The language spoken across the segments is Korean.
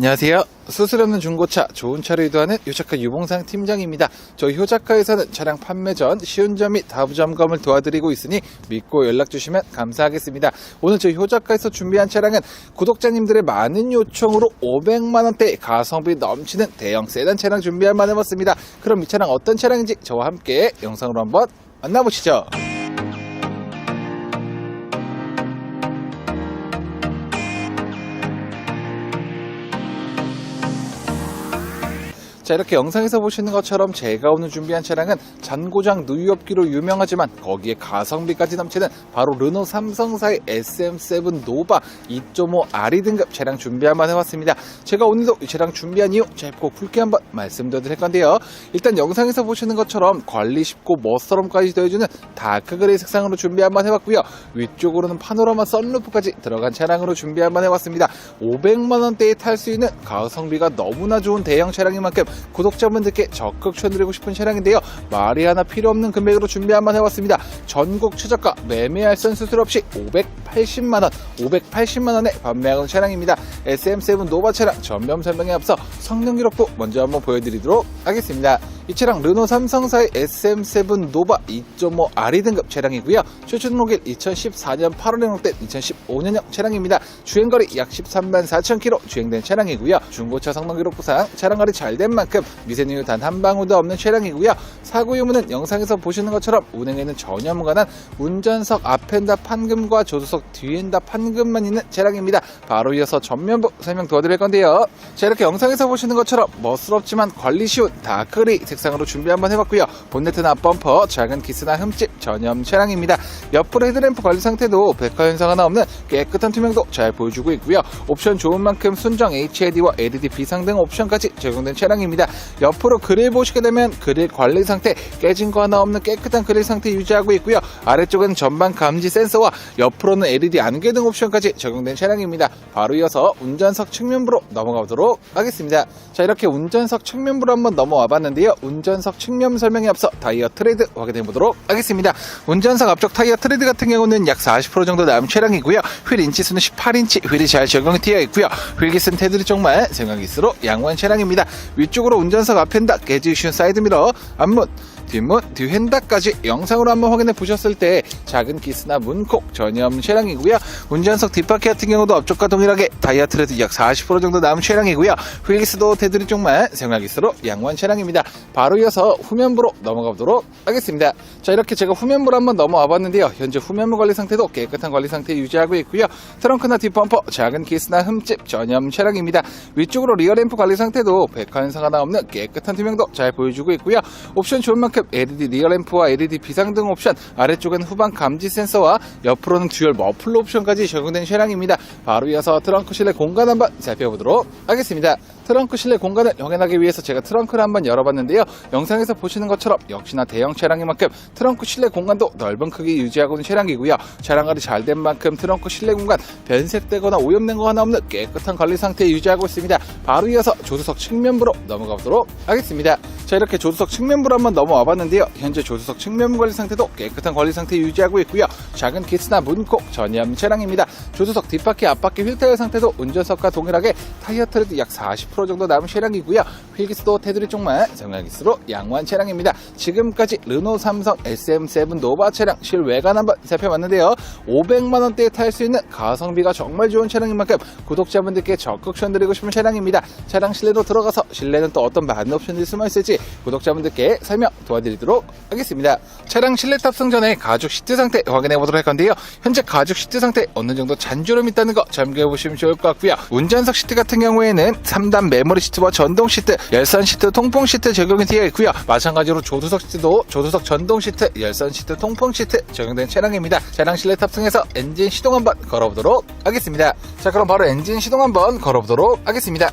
안녕하세요. 수술 없는 중고차, 좋은 차를 유도하는 효자카 유봉상 팀장입니다. 저희 효자카에서는 차량 판매 전 시운전 및 하부 점검을 도와드리고 있으니 믿고 연락 주시면 감사하겠습니다. 오늘 저희 효자카에서 준비한 차량은 구독자님들의 많은 요청으로 500만 원대 가성비 넘치는 대형 세단 차량 준비할 만해봤습니다. 그럼 이 차량 어떤 차량인지 저와 함께 영상으로 한번 만나보시죠. 자 이렇게 영상에서 보시는 것처럼 제가 오늘 준비한 차량은 잔고장 누유업기로 유명하지만 거기에 가성비까지 넘치는 바로 르노 삼성사의 SM7 노바 2.5 RE 등급 차량 준비한 만 해봤습니다. 제가 오늘도 이 차량 준비한 이유 짧고 굵게 한번 말씀드릴 건데요. 일단 영상에서 보시는 것처럼 관리 쉽고 멋스럼까지 더해주는 다크 그레이 색상으로 준비한 만 해봤고요. 위쪽으로는 파노라마 썬루프까지 들어간 차량으로 준비한 만 해봤습니다. 500만원대에 탈 수 있는 가성비가 너무나 좋은 대형 차량인 만큼 구독자분들께 적극 추천드리고 싶은 차량인데요. 말이 하나 필요 없는 금액으로 준비 한번 해봤습니다. 전국 최저가 매매할 선 수술 없이 580만원, 580만원에 판매하는 차량입니다. SM7 노바 차량 전면 설명에 앞서 성능 기록도 먼저 한번 보여드리도록 하겠습니다. 이 차량 르노 삼성사의 SM7 노바 2.5 RE 등급 차량이고요. 최초 등록일 2014년 8월에 등록된 2015년형 차량입니다. 주행거리 약 13만 4천 킬로 주행된 차량이고요. 중고차 성능 기록부상 차량거리 잘 된 만큼 미세누유 단 한 방울도 없는 차량이고요. 사고 유무는 영상에서 보시는 것처럼 운행에는 전혀 무관한 운전석 앞엔다 판금과 조수석 뒤엔 다 판금만 있는 차량입니다. 바로 이어서 전면부 설명 도와드릴 건데요. 자 이렇게 영상에서 보시는 것처럼 멋스럽지만 관리 쉬운 다크리 색상으로 준비 한번 해봤고요. 본네트나 앞범퍼, 작은 기스나 흠집 전염 차량입니다. 옆으로 헤드램프 관리 상태도 백화 현상 하나 없는 깨끗한 투명도 잘 보여주고 있고요. 옵션 좋은 만큼 순정 HID와 LED 비상 등 옵션까지 적용된 차량입니다. 옆으로 그릴 보시게 되면 그릴 관리 상태 깨진 거 하나 없는 깨끗한 그릴 상태 유지하고 있고요. 아래쪽은 전방 감지 센서와 옆으로는 LED 안개 등 옵션까지 적용된 차량입니다. 바로 이어서 운전석 측면부로 넘어가 보도록 하겠습니다. 자 이렇게 운전석 측면부로 한번 넘어와 봤는데요. 운전석 측면 설명에 앞서 타이어 트레드 확인해 보도록 하겠습니다. 운전석 앞쪽 타이어 트레드 같은 경우는 약 40% 정도 남은 차량이고요. 휠 인치수는 18인치 휠이 잘 적용이 되어 있고요. 휠기스는 테두리 쪽만 생각기스로 양호한 차량입니다. 위쪽으로 운전석 앞엔다 깨지기 쉬운 사이드미러 앞문 뒷문, 뒤핸다까지 영상으로 한번 확인해 보셨을 때 작은 기스나 문콕 전혀 없는 차량 이고요. 운전석 뒷바퀴 같은 경우도 앞쪽과 동일하게 다이아 트레드 약 40% 정도 남은 차량이고요. 휠기스도 테두리 쪽만 생활기스로 양호한 차량입니다. 바로 이어서 후면부로 넘어가 보도록 하겠습니다. 자 이렇게 제가 후면부로 한번 넘어와 봤는데요. 현재 후면부 관리 상태도 깨끗한 관리 상태 유지하고 있고요. 트렁크나 뒷범퍼 작은 기스나 흠집 없는 차량입니다. 위쪽으로 리어램프 관리 상태도 백화 현상 하나 없는 깨끗한 투명도 잘 보여주고 있고요. 옵션 좋은 만큼 LED 리어램프와 LED 비상등 옵션, 아래쪽은 후방 감지 센서와 옆으로는 듀얼 머 플러 옵션까지 적용된 차량입니다. 바로 이어서 트렁크 실내 공간 한번 살펴보도록 하겠습니다. 트렁크 실내 공간을 확인하기 위해서 제가 트렁크를 한번 열어봤는데요. 영상에서 보시는 것처럼 역시나 대형 차량인 만큼 트렁크 실내 공간도 넓은 크기 유지하고 있는 차량이고요. 차량관리 잘 된 만큼 트렁크 실내 공간 변색되거나 오염된 거 하나 없는 깨끗한 관리 상태 유지하고 있습니다. 바로 이어서 조수석 측면부로 넘어가 보도록 하겠습니다. 자 이렇게 조수석 측면부로 한번 넘어와 봤는데요. 현재 조수석 측면 관리 상태도 깨끗한 관리 상태 유지하고 있고요. 작은 키스나 문콕 전혀 없는 차량입니다. 조수석 뒷바퀴 앞바퀴 휠 타이어 상태도 운전석과 동일하게 타이어 트레드 약 40% 정도 남은 차량이고요. 휠기스도 테두리 쪽만 생활기스로 양호한 차량입니다. 지금까지 르노 삼성 SM7 노바 차량 실외관 한번 살펴봤는데요. 500만 원대에 탈 수 있는 가성비가 정말 좋은 차량인 만큼 구독자분들께 적극 추천드리고 싶은 차량입니다. 차량 실내로 들어가서 실내는 또 어떤 많은 옵션들이 숨어 있을지 구독자분들께 설명 도와드리도록 하겠습니다. 차량 실내 탑승 전에 가죽 시트 상태 확인해 보도록 할 건데요. 현재 가죽 시트 상태 어느 정도 잔주름이 있다는 거 참고해 보시면 좋을 것 같고요. 운전석 시트 같은 경우에는 3단 메모리 시트와 전동 시트, 열선 시트, 통풍 시트 적용이 되어 있고요. 마찬가지로 조수석 시트도 조수석 전동 시트, 열선 시트, 통풍 시트 적용된 차량입니다. 차량 실내 탑승해서 엔진 시동 한번 걸어보도록 하겠습니다. 자 그럼 바로 엔진 시동 한번 걸어보도록 하겠습니다.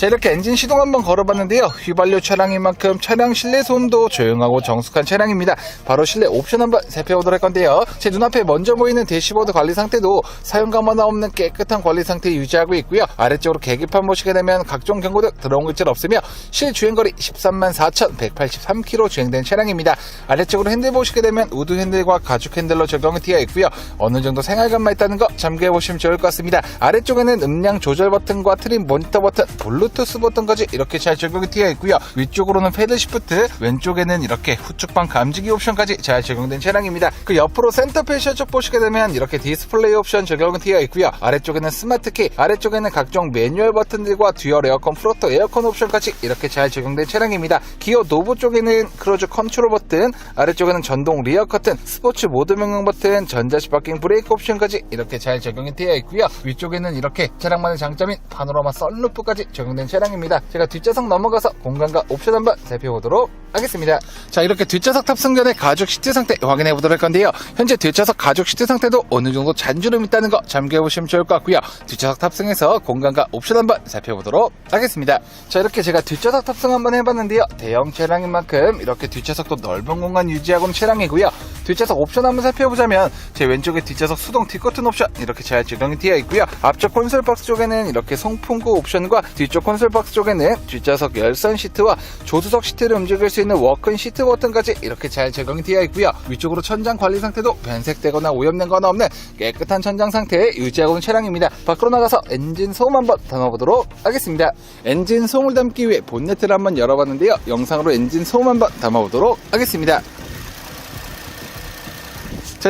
자 이렇게 엔진 시동 한번 걸어봤는데요. 휘발유 차량인 만큼 차량 실내 소음도 조용하고 정숙한 차량입니다. 바로 실내 옵션 한번 살펴보도록 할 건데요. 제 눈앞에 먼저 보이는 대시보드 관리 상태도 사용감마다 없는 깨끗한 관리 상태 유지하고 있고요. 아래쪽으로 계기판 보시게 되면 각종 경고등 들어온 글자 없으며 실주행거리 13만 4,183km 주행된 차량입니다. 아래쪽으로 핸들 보시게 되면 우드 핸들과 가죽 핸들로 적용이 되어 있고요. 어느 정도 생활감만 있다는 거 참고해 보시면 좋을 것 같습니다. 아래쪽에는 음량 조절 버튼과 트림 모니터 버튼 블루 투스 버튼까지 이렇게 잘 적용이 되어 있고요. 위쪽으로는 패드 시프트 왼쪽에는 이렇게 후측방 감지기 옵션까지 잘 적용된 차량입니다. 그 옆으로 센터페시아 쪽 보시게 되면 이렇게 디스플레이 옵션 적용이 되어 있고요. 아래쪽에는 스마트키 아래쪽에는 각종 매뉴얼 버튼들과 듀얼 에어컨 프로토 에어컨 옵션까지 이렇게 잘 적용된 차량입니다. 기어 노브 쪽에는 크루즈 컨트롤 버튼 아래쪽에는 전동 리어 커튼 스포츠 모드 명령 버튼 전자식 바킹 브레이크 옵션까지 이렇게 잘 적용이 되어 있고요. 위쪽에는 이렇게 차량만의 장점인 파노라마 썬루프까지 적용된 차량입니다. 제가 뒷좌석 넘어가서 공간과 옵션 한번 살펴보도록 하겠습니다. 자 이렇게 뒷좌석 탑승 전에 가죽 시트 상태 확인해 보도록 할 건데요. 현재 뒷좌석 가죽 시트 상태도 어느 정도 잔주름 있다는 거 참고해 보시면 좋을 것 같고요. 뒷좌석 탑승해서 공간과 옵션 한번 살펴보도록 하겠습니다. 자 이렇게 제가 뒷좌석 탑승 한번 해봤는데요. 대형 차량인 만큼 이렇게 뒷좌석도 넓은 공간 유지하고 있는 차량이고요. 뒷좌석 옵션 한번 살펴보자면 제 왼쪽에 뒷좌석 수동 뒷커튼 옵션 이렇게 잘 적용이 되어 있고요. 앞쪽 콘솔 박스 쪽에는 이렇게 송풍구 옵션과 뒤쪽 콘솔 박스 쪽에는 뒷좌석 열선 시트와 조수석 시트를 움직일 수 있는 워크인 시트 버튼까지 이렇게 잘 적용이 되어 있고요. 위쪽으로 천장 관리 상태도 변색되거나 오염된 거나 없는 깨끗한 천장 상태에 유지하고 있는 차량입니다. 밖으로 나가서 엔진 소음 한번 담아보도록 하겠습니다. 엔진 소음을 담기 위해 본네트를 한번 열어봤는데요. 영상으로 엔진 소음 한번 담아보도록 하겠습니다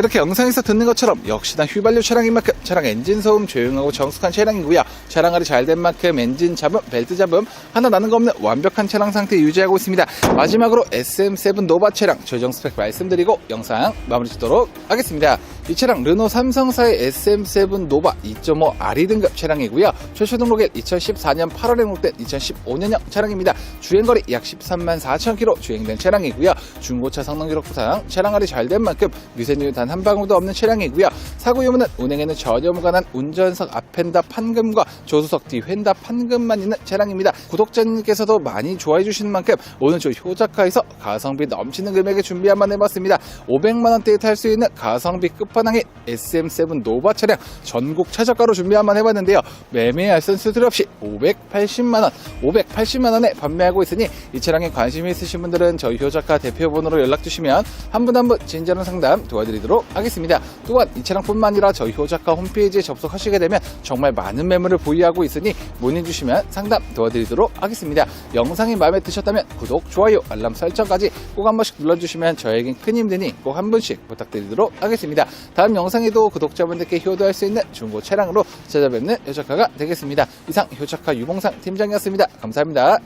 자 이렇게 영상에서 듣는 것처럼 역시나 휘발유 차량인 만큼 차량 엔진 소음 조용하고 정숙한 차량이고요. 차량 알이 잘된 만큼 엔진 잡음, 벨트 잡음 하나 나는 거 없는 완벽한 차량 상태 유지하고 있습니다. 마지막으로 SM7 노바 차량 최종 스펙 말씀드리고 영상 마무리 짓도록 하겠습니다 이 차량 르노 삼성사의 SM7 노바 2.5 RE 등급 차량이고요 최초 등록일 2014년 8월에 등록된 2015년형 차량입니다 주행거리 약 13만 4천 km 주행된 차량이고요 중고차 성능 기록 부상 차량 알이 잘된 만큼 미세누유 단 한 방울도 없는 차량이고요. 사고 유무는 운행에는 전혀 무관한 운전석 앞 휀다 판금과 조수석 뒤 휀다 판금만 있는 차량입니다. 구독자님께서도 많이 좋아해 주시는 만큼 오늘 저 효자카에서 가성비 넘치는 금액에 준비 한번 해봤습니다. 500만 원대에 탈 수 있는 가성비 끝판 왕의 SM7 노바 차량 전국 최저가로 준비 한번 해봤는데요. 매매할 선수들 없이 580만 원, 580만 원에 판매하고 있으니 이 차량에 관심이 있으신 분들은 저희 효자카 대표번호로 연락 주시면 한 분 한분 친절한 상담 도와드리도록 하겠습니다. 또한 이 차량뿐만 아니라 저희 효자카 홈페이지에 접속하시게 되면 정말 많은 매물을 보유하고 있으니 문의 주시면 상담 도와드리도록 하겠습니다. 영상이 마음에 드셨다면 구독, 좋아요, 알람 설정까지 꼭 한 번씩 눌러주시면 저에겐 큰힘 되니 꼭한 분씩 부탁드리도록 하겠습니다. 다음 영상에도 구독자분들께 효도할 수 있는 중고 차량으로 찾아뵙는 효자카가 되겠습니다. 이상 효자카 유봉상 팀장이었습니다. 감사합니다.